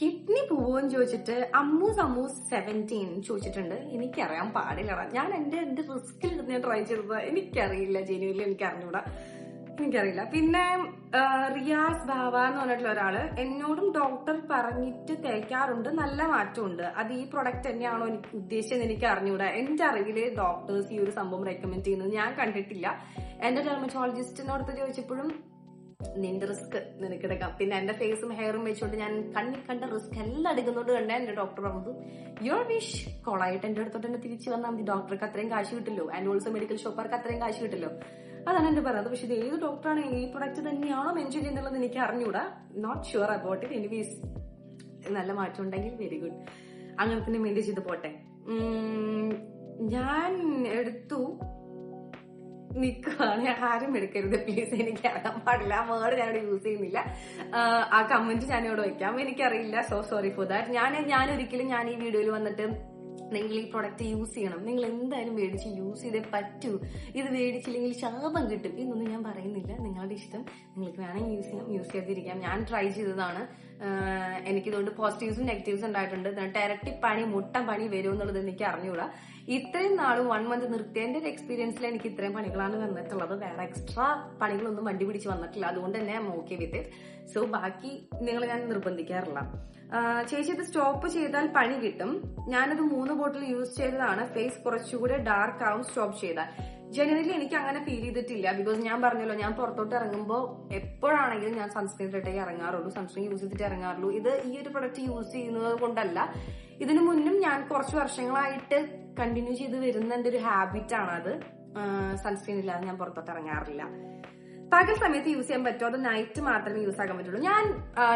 കിഡ്നി പോവെന്ന് ചോദിച്ചിട്ട് അമ്മൂസ് അമ്മൂസ് സെവന്റീൻ ചോദിച്ചിട്ടുണ്ട്. എനിക്കറിയാൻ പാടില്ല ഞാൻ എന്റെ എന്റെ റിസ്കിൽ ഞാൻ ട്രൈ ചെയ്തത്. എനിക്കറിയില്ല ജനുവിൽ എനിക്ക് അറിഞ്ഞൂടാ എനിക്കറിയില്ല. പിന്നെ റിയാസ് ബാവ എന്ന് പറഞ്ഞിട്ടുള്ള ഒരാൾ എന്നോടും ഡോക്ടർ പറഞ്ഞിട്ട് തേക്കാറുണ്ട്. നല്ല മാറ്റമുണ്ട്. അത് ഈ പ്രൊഡക്റ്റ് തന്നെയാണോ എനിക്ക് ഉദ്ദേശിച്ചത് എനിക്ക് അറിഞ്ഞൂടാ. എന്റെ അറിവിൽ ഡോക്ടേഴ്സ് ഈ ഒരു സംഭവം റെക്കമെൻഡ് ചെയ്യുന്നത് ഞാൻ കണ്ടിട്ടില്ല. എന്റെ ഡെർമറ്റോളജിസ്റ്റിനോടത്ത് ചോദിച്ചപ്പോഴും നിന്റെ റിസ്ക് നിനക്കെടുക്കാം പിന്നെ എന്റെ ഫേസും ഹെയറും വെച്ചുകൊണ്ട് ഞാൻ കണ്ണി കണ്ട റിസ്ക് എല്ലാം എടുക്കുന്നോണ്ട് കണ്ട എന്റെ ഡോക്ടർ പറഞ്ഞു യുവർ വിഷ് കോളായിട്ട് എന്റെ അടുത്തോട്ട് തന്നെ തിരിച്ചു വന്നാൽ മതി. ഡോക്ടർക്ക് അത്രയും കാശ് കിട്ടില്ലോ. ആൻഡ് ഓൾസോ മെഡിക്കൽ ഷോപ്പർക്ക് അത്രയും കാശ് കിട്ടില്ലോ. അതാണ് എന്റെ പറയുന്നത്. പക്ഷെ ഇത് ഏത് ഡോക്ടറാണ് ഈ പ്രൊഡക്റ്റ് തന്നെയാണോ മെൻഷൻ ചെയ്യുന്നുള്ളത് എനിക്ക് അറിഞ്ഞൂടാ. Not sure about it anyways നല്ല മാറ്റം ഉണ്ടെങ്കിൽ വെരി ഗുഡ് അങ്ങനെ തന്നെ മെയിന്റെയിൻ ചെയ്ത് പോട്ടെ. ഞാൻ എടുത്തു. നിൽക്കുകയാണ് ആരും എടുക്കരുത്. പ്ലീസ് എനിക്ക് അറിയാൻ പാടില്ല. ആ വേർഡ് ഞാനിവിടെ യൂസ് ചെയ്യുന്നില്ല. ആ കമന്റ് ഞാനിവിടെ വെക്കാം. എനിക്കറിയില്ല. സോ സോറി ഫോർ ദാറ്റ് ഞാൻ ഞാൻ ഒരിക്കലും ഞാൻ ഈ വീഡിയോയിൽ വന്നിട്ട് നിങ്ങൾ ഈ പ്രൊഡക്റ്റ് യൂസ് ചെയ്യണം. നിങ്ങൾ എന്തായാലും മേടിച്ച് യൂസ് ചെയ്തേ പറ്റൂ. ഇത് മേടിച്ചില്ലെങ്കിൽ ശാപം കിട്ടും എന്നൊന്നും ഞാൻ പറയുന്നില്ല. നിങ്ങളുടെ ഇഷ്ടം. നിങ്ങൾക്ക് വേണമെങ്കിൽ യൂസ് ചെയ്യാം. യൂസ് ചെയ്തിരിക്കാം ഞാൻ ട്രൈ ചെയ്തതാണ്. എനിക്കിതുകൊണ്ട് പോസിറ്റീവ്സും നെഗറ്റീവ്സും ഉണ്ടായിട്ടുണ്ട്. ഇരട്ടി പണി മുട്ട പണി വരുമെന്നുള്ളത് എനിക്ക് അറിഞ്ഞൂടാ. ഇത്രയും നാളും വൺ മന്ത് നിർത്തിയതിന്റെ ഒരു എക്സ്പീരിയൻസിൽ എനിക്ക് ഇത്രയും പണികളാണ് വന്നിട്ടുള്ളത് വേറെ എക്സ്ട്രാ പണികളൊന്നും വണ്ടി പിടിച്ച് വന്നിട്ടില്ല. അതുകൊണ്ട് തന്നെ ഐ ഓക്കെ വിത്ത് സോ ബാക്കി നിങ്ങൾ ഞാൻ നിർബന്ധിക്കാറില്ല. ചേച്ചി ഇത് സ്റ്റോപ്പ് ചെയ്താൽ പണി കിട്ടും. ഞാനത് മൂന്ന് ബോട്ടിൽ യൂസ് ചെയ്തതാണ്. ഫേസ് കുറച്ചുകൂടെ ഡാർക്ക് ആവും സ്റ്റോപ്പ് ചെയ്താൽ. ജനറലി എനിക്ക് അങ്ങനെ ഫീൽ ചെയ്തിട്ടില്ല. ബിക്കോസ് ഞാൻ പറഞ്ഞല്ലോ ഞാൻ പുറത്തോട്ട് ഇറങ്ങുമ്പോൾ എപ്പോഴാണെങ്കിലും ഞാൻ സൺസ്ക്രീൻ ഇട്ടേ ഇറങ്ങാറുള്ളൂ. സൺസ്ക്രീൻ യൂസ് ചെയ്തിട്ട് ഇറങ്ങാറുള്ളൂ. ഇത് ഈ ഒരു പ്രൊഡക്റ്റ് യൂസ് ചെയ്യുന്നത് കൊണ്ടല്ല. ഇതിനു മുന്നും ഞാൻ കുറച്ച് വർഷങ്ങളായിട്ട് കണ്ടിന്യൂ ചെയ്ത് വരുന്ന എന്റെ ഒരു ഹാബിറ്റ് ആണ് അത്. സൺസ്ക്രീൻ ഇല്ലാതെ ഞാൻ പുറത്തോട്ട് ഇറങ്ങാറില്ല. പകൽ സമയത്ത് യൂസ് ചെയ്യാൻ പറ്റുമോ? അത് നൈറ്റ് മാത്രമേ യൂസ് ആക്കാൻ പറ്റുള്ളൂ? ഞാൻ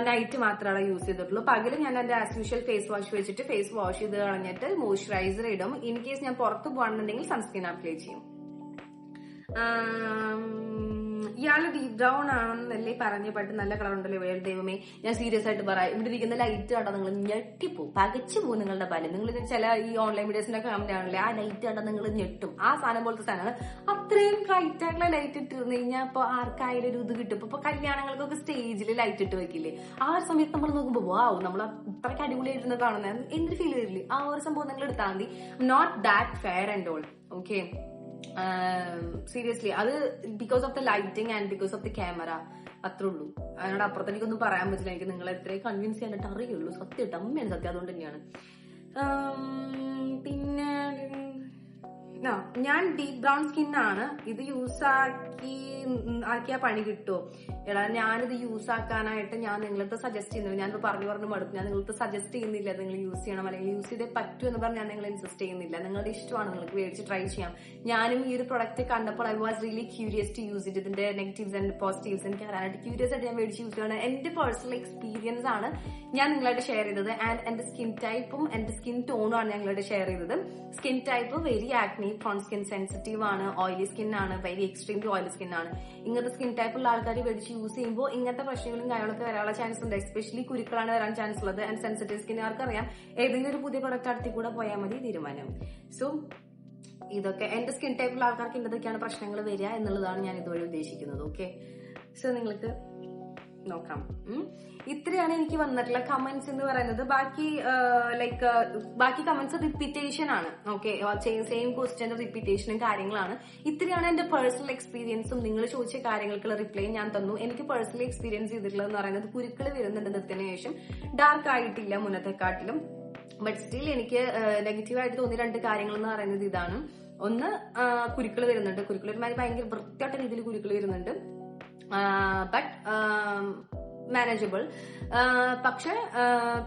നൈറ്റ് മാത്രമേ യൂസ് ചെയ്തിട്ടുള്ളൂ. പകൽ ഞാൻ എന്റെ ആസ് യൂഷ്വൽ ഫേസ് വാഷ് വെച്ചിട്ട് ഫേസ് വാഷ് ചെയ്ത് കളഞ്ഞിട്ട് മോയ്സ്ചറൈസർ ഇടും. ഇൻ കേസ് ഞാൻ പുറത്ത് പോകണമെന്നുണ്ടെങ്കിൽ സൺസ്ക്രീൻ അപ്ലൈ ചെയ്യും. ഇയാൾ ഡീപ് ഡൗൺ ആണെന്നല്ലേ പറഞ്ഞു പട്ട് നല്ല കളർ ഉണ്ടല്ലോ വേൾ ദൈവമേ. ഞാൻ സീരിയസ് ആയിട്ട് പറയാം. ഇവിടെ ഇരിക്കുന്ന ലൈറ്റ് കണ്ടാൽ നിങ്ങൾ ഞെട്ടിപ്പോവും പകച്ചു പോകും നിങ്ങളുടെ പല്ല്. നിങ്ങൾ ചില ഈ ഓൺലൈൻ വീഡിയോസിന്റെ കമന്റ് ആണല്ലേ? ആ ലൈറ്റ് കണ്ടാൽ നിങ്ങൾ ഞെട്ടും. ആ സാധനം പോലത്തെ സാധനമാണ് അത്രയും ബ്രൈറ്റ് ആയിട്ടുള്ള ലൈറ്റ് ഇട്ടിരുന്നു കഴിഞ്ഞാൽ ഇപ്പൊ ആർക്കായാലും ഒരു ഇത് കിട്ടും. ഇപ്പൊ കല്യാണങ്ങൾക്കൊക്കെ സ്റ്റേജിൽ ലൈറ്റ് ഇട്ട് വെക്കില്ലേ? ആ ഒരു സമയത്ത് നമ്മൾ നോക്കുമ്പോൾ വാവ് നമ്മൾ അത്രയ്ക്ക് അടിപൊളിയായിരുന്നു കാണുന്നത് എന്തൊരു ഫീൽ വരില്ലേ ആ ഒരു സംഭവം നിങ്ങൾ എടുത്താൽ മതി. Not that fair and all okay seriously അത് because of the lighting and because of the camera അത്രേ ഉള്ളൂ അതിനോട് അപ്പുറത്ത് എനിക്കൊന്നും പറയാൻ പറ്റില്ല. എനിക്ക് നിങ്ങളെ എത്രയും കൺവിൻസ് ചെയ്യാനായിട്ട് അറിയുള്ളൂ. സത്യം കേട്ടോ അമ്മയാണ് സത്യം. അതുകൊണ്ട് തന്നെയാണ്. ഉം, പിന്നെ ഞാൻ ഡീപ് ബ്രൗൺ സ്കിൻ ആണ്. ഇത് യൂസ് ആക്കി ആക്കിയാ പണി കിട്ടുമോ എടാ ഞാനിത് യൂസ് ആക്കാനായിട്ട് ഞാൻ നിങ്ങൾക്ക് സജസ്റ്റ് ചെയ്യുന്നില്ല. ഞാൻ പറഞ്ഞു പറഞ്ഞു മടുത്തു. ഞാൻ നിങ്ങൾക്ക് സജസ്റ്റ് ചെയ്യുന്നില്ല നിങ്ങൾ യൂസ് ചെയ്യണം അല്ലെങ്കിൽ യൂസ് ചെയ്തേ പറ്റൂ എന്ന് പറഞ്ഞ് ഞാൻ നിങ്ങൾ ഇൻസിസ്റ്റ് ചെയ്യുന്നില്ല. നിങ്ങളുടെ ഇഷ്ടമാണ് നിങ്ങൾക്ക് മേടിച്ച് ട്രൈ ചെയ്യാം. ഞാനും ഈ ഒരു പ്രൊഡക്റ്റ് കണ്ടപ്പോൾ I was really curious to use it ഇതിന്റെ നെഗറ്റീവ്സ് ആൻഡ് പോസിറ്റീവ്സ് എനിക്ക് അറിയാനായിട്ട് ക്യൂരിയസ് ആയിട്ട് ഞാൻ മേടിച്ച് യൂസ് ചെയ്യണം എന്റെ പേഴ്സണൽ എക്സ്പീരിയൻസ് ആണ് ഞാൻ നിങ്ങളായിട്ട് ഷെയർ ചെയ്തത്. ആൻഡ് എന്റെ സ്കിൻ ടൈപ്പും എന്റെ സ്കിൻ ടോണും ആണ് ഞങ്ങളായിട്ട് ഷെയർ ചെയ്തത്. Skin type very acne prone skin sensitive ആണ്. ഓയിലി സ്കിൻ ആണ്. വെരി എക്സ്ട്രീംലി ഓയിലി സ്കിൻ ആണ്. ഇങ്ങനത്തെ സ്കിൻ ടൈപ്പുള്ള ആൾക്കാർ മേടിച്ച് യൂസ് ചെയ്യുമ്പോൾ ഇങ്ങനത്തെ പ്രശ്നങ്ങളും കാര്യങ്ങളൊക്കെ വരാനുള്ള ചാൻസ് ഉണ്ട്. എസ്പെഷ്യലി കുരുക്കളാണ് വരാൻ ചാൻസ് ഉള്ളത്. ആൻഡ് സെൻസിറ്റീവ് സ്കിന്നുകാർക്ക് അറിയാം ഏതെങ്കിലും ഒരു പുതിയ പ്രൊഡക്റ്റ് അടുത്തി കൂടെ പോയാൽ മതി തീരുമാനം. സോ ഇതൊക്കെ എന്റെ സ്കിൻ ടൈപ്പുള്ള ആൾക്കാർക്ക് എന്തൊക്കെയാണ് പ്രശ്നങ്ങൾ വരിക എന്നുള്ളതാണ് ഞാൻ ഇതുവഴി ഉദ്ദേശിക്കുന്നത്. ഓക്കെ സോ നിങ്ങൾക്ക് നോക്കാം. ഇത്രയാണ് എനിക്ക് വന്നിട്ടുള്ള കമന്റ്സ് എന്ന് പറയുന്നത്. ബാക്കി ലൈക്ക് ബാക്കി കമന്റ്സ് റിപ്പീറ്റേഷൻ ആണ്. ഓക്കെ സെയിം ക്വസ്റ്റ്യൻ റിപ്പീറ്റേഷനും കാര്യങ്ങളാണ്. ഇത്രയാണ് എന്റെ പേഴ്സണൽ എക്സ്പീരിയൻസും നിങ്ങൾ ചോദിച്ച കാര്യങ്ങൾക്കുള്ള റിപ്ലൈ ഞാൻ തന്നു. എനിക്ക് പേഴ്സണലി എക്സ്പീരിയൻസ് ചെയ്തിട്ടുള്ളതെന്ന് പറയുന്നത് കുരുക്കൾ വരുന്നുണ്ട് നിർത്തിയതിനു ശേഷം. ഡാർക്ക് ആയിട്ടില്ല മുന്നത്തെക്കാട്ടിലും. ബട്ട് സ്റ്റിൽ എനിക്ക് നെഗറ്റീവായിട്ട് തോന്നിയ രണ്ട് കാര്യങ്ങൾ എന്ന് പറയുന്നത് ഇതാണ്. ഒന്ന് കുരുക്കൾ വരുന്നുണ്ട്. കുരുക്കൾ ഒരുമാതിരി ഭയങ്കര വൃത്തിയായിട്ട് രീതിയിൽ കുരുക്കൾ വരുന്നുണ്ട്. ബട്ട് മാനേജബിൾ പക്ഷെ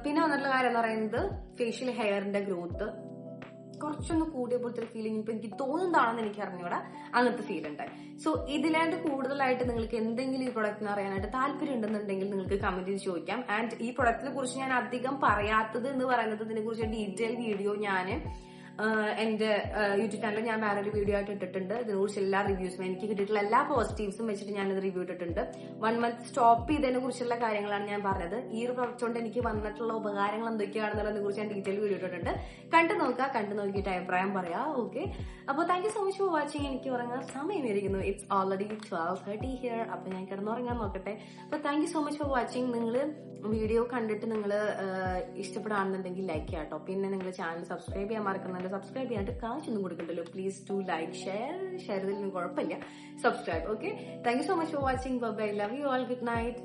പിന്നെ വന്നിട്ടുള്ള കാര്യം എന്ന് പറയുന്നത് ഫേഷ്യൽ ഹെയറിന്റെ ഗ്രോത്ത് കുറച്ചൊന്ന് കൂടിയ പോലത്തെ ഫീലിംഗ് ഇപ്പൊ എനിക്ക് തോന്നുന്നതാണെന്ന് എനിക്ക് അറിഞ്ഞൂടെ. അങ്ങനത്തെ ഫീൽ ഉണ്ട്. സോ ഇതിലാണ്ട് കൂടുതലായിട്ട് നിങ്ങൾക്ക് എന്തെങ്കിലും ഈ പ്രൊഡക്റ്റിന് അറിയാനായിട്ട് താല്പര്യം ഉണ്ടെന്നുണ്ടെങ്കിൽ നിങ്ങൾക്ക് കമന്റ് ചോദിക്കാം. ആൻഡ് ഈ പ്രൊഡക്റ്റിനെ കുറിച്ച് ഞാൻ അധികം പറയാത്തത് എന്ന് പറയുന്നത് ഇതിനെ കുറിച്ച് ഡീറ്റെയിൽ വീഡിയോ ഞാൻ എന്റെ യൂട്യൂബ് ചാനലിൽ ഞാൻ വേറെ ഒരു വീഡിയോ ആയിട്ട് ഇട്ടിട്ടുണ്ട്. ഇതിനെക്കുറിച്ച് എല്ലാ റിവ്യൂസും എനിക്ക് കിട്ടിയിട്ടുള്ള എല്ലാ പോസിറ്റീവ്സും വെച്ചിട്ട് ഞാനത് റിവ്യൂ ഇട്ടിട്ടുണ്ട്. വൺ മന്ത് സ്റ്റോപ്പ് ചെയ്തതിനെ കുറിച്ചുള്ള കാര്യങ്ങളാണ് ഞാൻ പറഞ്ഞത്. ഈ ഒരു പ്രൊഡക്റ്റ് കൊണ്ട് എനിക്ക് വന്നിട്ടുള്ള ഉപകാരങ്ങൾ എന്തൊക്കെയാണെന്നുള്ളതിനെ കുറിച്ച് ഞാൻ ഡീറ്റെയിൽ വീഡിയോ ഇട്ടിട്ടുണ്ട്. കണ്ടു നോക്കുക കണ്ടു നോക്കിയിട്ട് അഭിപ്രായം പറയാം. ഓക്കെ അപ്പോൾ thank you so much for watching എനിക്ക് ഉറങ്ങാൻ സമയം ഇരിക്കുന്നു it's already twelve thirty here അപ്പൊ ഞാൻ കിടന്നുറങ്ങാൻ നോക്കട്ടെ. അപ്പൊ thank you so much for watching നിങ്ങൾ വീഡിയോ കണ്ടിട്ട് നിങ്ങൾ ഇഷ്ടപ്പെടാണെന്നുണ്ടെങ്കിൽ ലൈക്ക് ചെയ്യാം കേട്ടോ പിന്നെ നിങ്ങൾ ചാനൽ സബ്സ്ക്രൈബ് ചെയ്യാൻ മറക്കുന്നുണ്ട് സബ്സ്ക്രൈബ് ചെയ്യാണ്ട് കാശൊന്നും കൊടുക്കണ്ടല്ലോ. Please to like share share ചെയ്തതിൽ കുഴപ്പമില്ല. Subscribe okay thank you so much for watching bye love you all good night